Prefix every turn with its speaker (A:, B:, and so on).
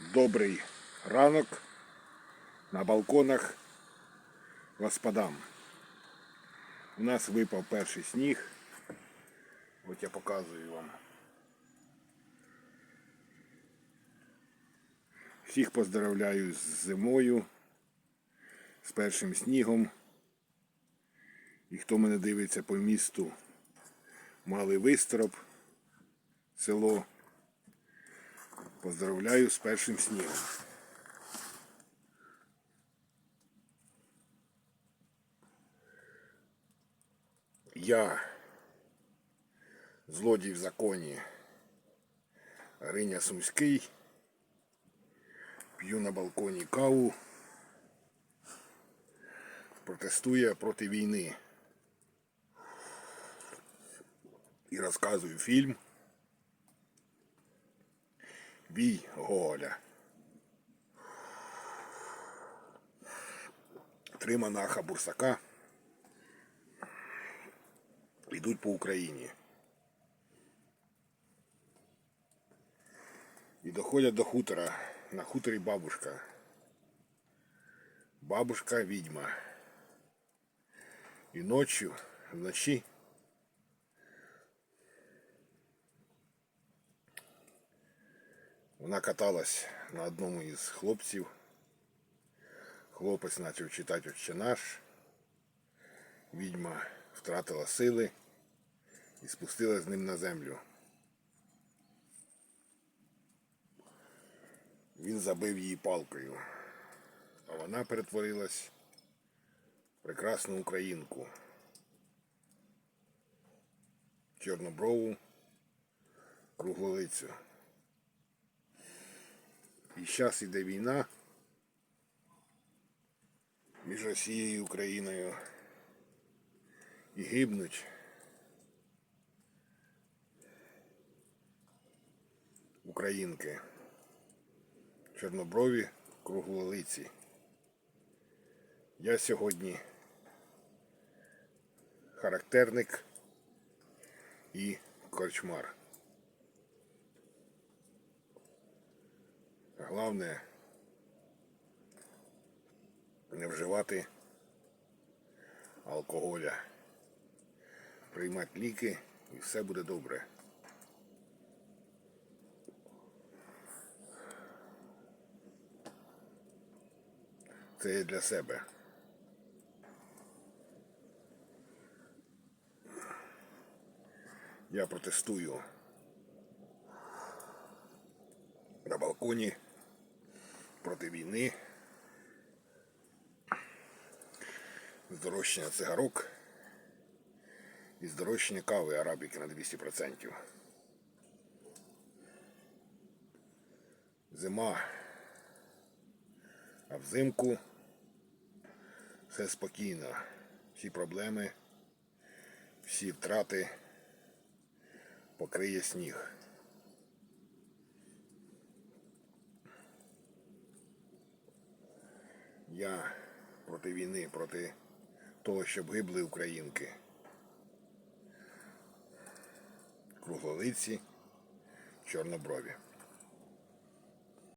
A: Добрий ранок на балконах господам. У нас випав перший сніг. От я показую вам. Всіх поздравляю з зимою, з першим снігом. І хто мене дивиться по місту, Малий Вистроп, село. Поздравляю з першим снігом. Я, злодій в законі, Гриня Сумський, п'ю на балконі каву, протестує проти війни. І розказую фільм Бій Гоголя. Три монаха Бурсака йдуть по Україні. І доходять до хутора. На хуторі бабушка. Бабушка відьма. І ночі, вночі Вона каталась на одному із хлопців. Хлопець почав читати «Отче наш. Відьма втратила сили і спустилась з ним на землю. Він забив її палкою, а вона перетворилась в прекрасну українку. Чорноброву, круглолицю. І зараз іде війна між Росією і Україною. І гибнуть. Українки. Чорноброві круглолиці. Я сьогодні характерник і корчмар. Головне не вживати алкоголя, приймати ліки і все буде добре. Це є для себе. Я протестую на балконі проти війни, здорожчання цигарок і здорожчання кави арабіки на 200%. Зима, а взимку все спокійно. Всі проблеми, всі втрати покриє сніг. Я проти війни, проти того, щоб гибли українки. Круглолиці, чорноброві.